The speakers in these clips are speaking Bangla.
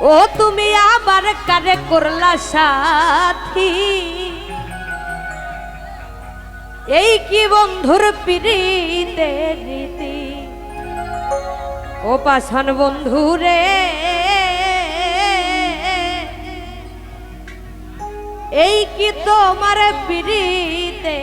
ও তুমি আবার কারে করলা সাথী? এই কি বন্ধুর পিড়িতে রীতি? ও পাশান বন্ধু রে। এই কি তোমার পিড়িতে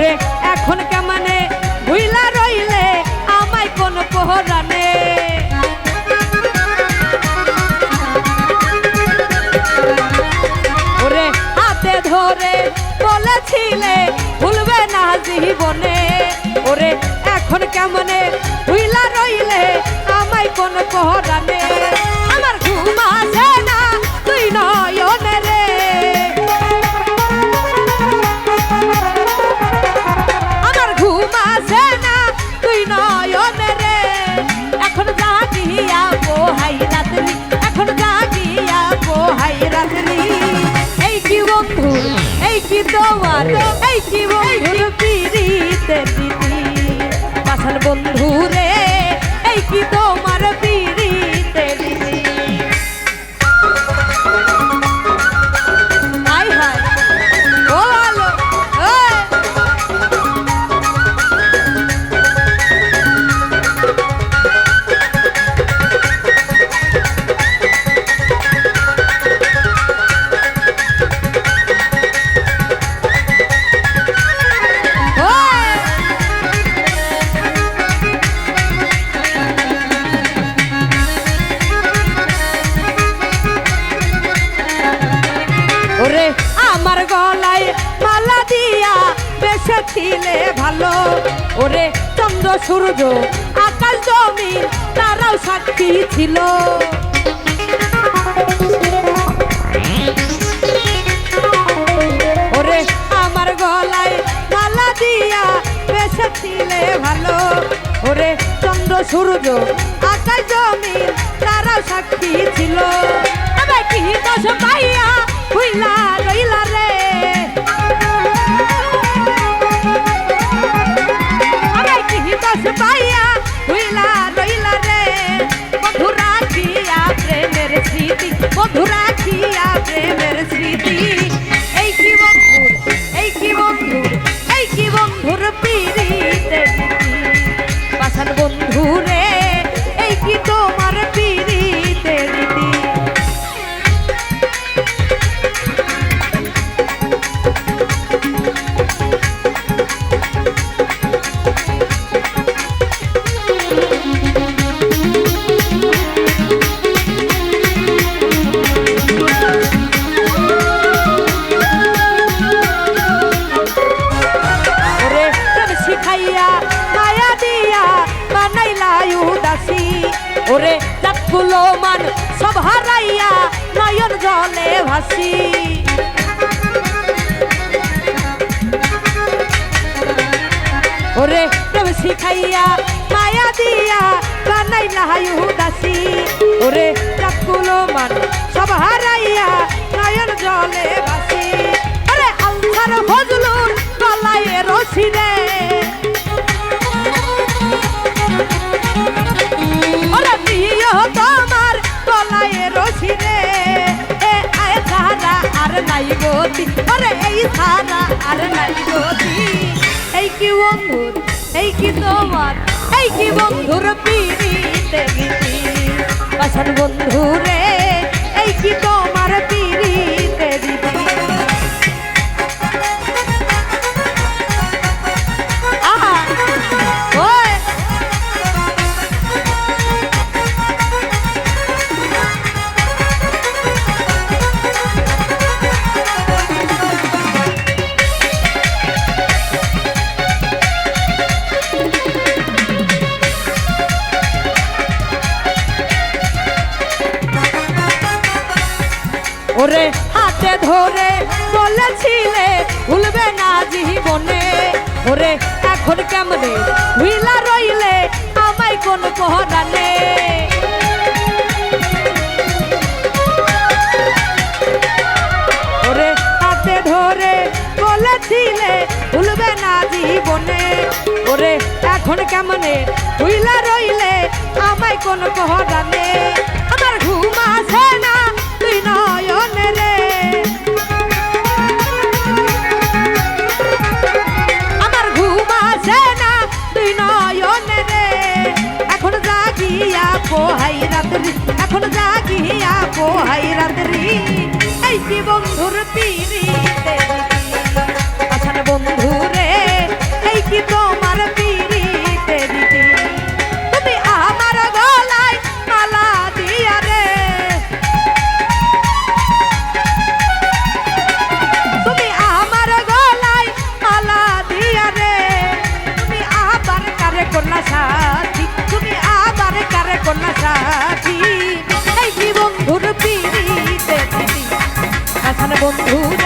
ওরে এখন কেমনে ভুইলা রইলে? আমায় কোন পোহরানে ওরে, হাতে ধরে বলেছিলে, ভুলবে না জীবনে। ওরে, এখন কেমনে ভুইলা রইলে? আমায় কোন পোহরানে এই কি বন্ধুর পিড়িতে দিদি পাশার বন্ধু রে এই কি তোমার ওরে চন্দ্র সূর্য, আকাশ জমি তারাও সাক্ষী ছিল। ওরে আমার গলায় মালা দিয়া বেসেছিলে ভালো। ওরে চন্দ্র সূর্য, আকাশ জমি তারাও সাক্ষী ছিল। উদাসী জাতগুলো মান, সব হারাইয়া নয়ন জলে ভাসি। ওরে প্রেম শিখাইয়া, মায়া দিয়া বানাই লাহাই দাসি ওরে জাতগুলো মান গতি আরে এই সারা আর নাই গতি এই কি বন্ধুর এই কি তোমার, এই কি বন্ধুর পিড়িতে গীতি বাসন ওরে হাতে ধরে বলেছিলে, ভুলবে না জীবনে। ওরে, এখন কেমনে? হুইলা রইলে আমায় কোন পহরানে ওরে, হাতে ধরে বলেছিলে, ভুলবে না জীবনে। ওরে, এখন কেমনে? হুইলা রইলে আমায় কোন পহরানে বন্ধু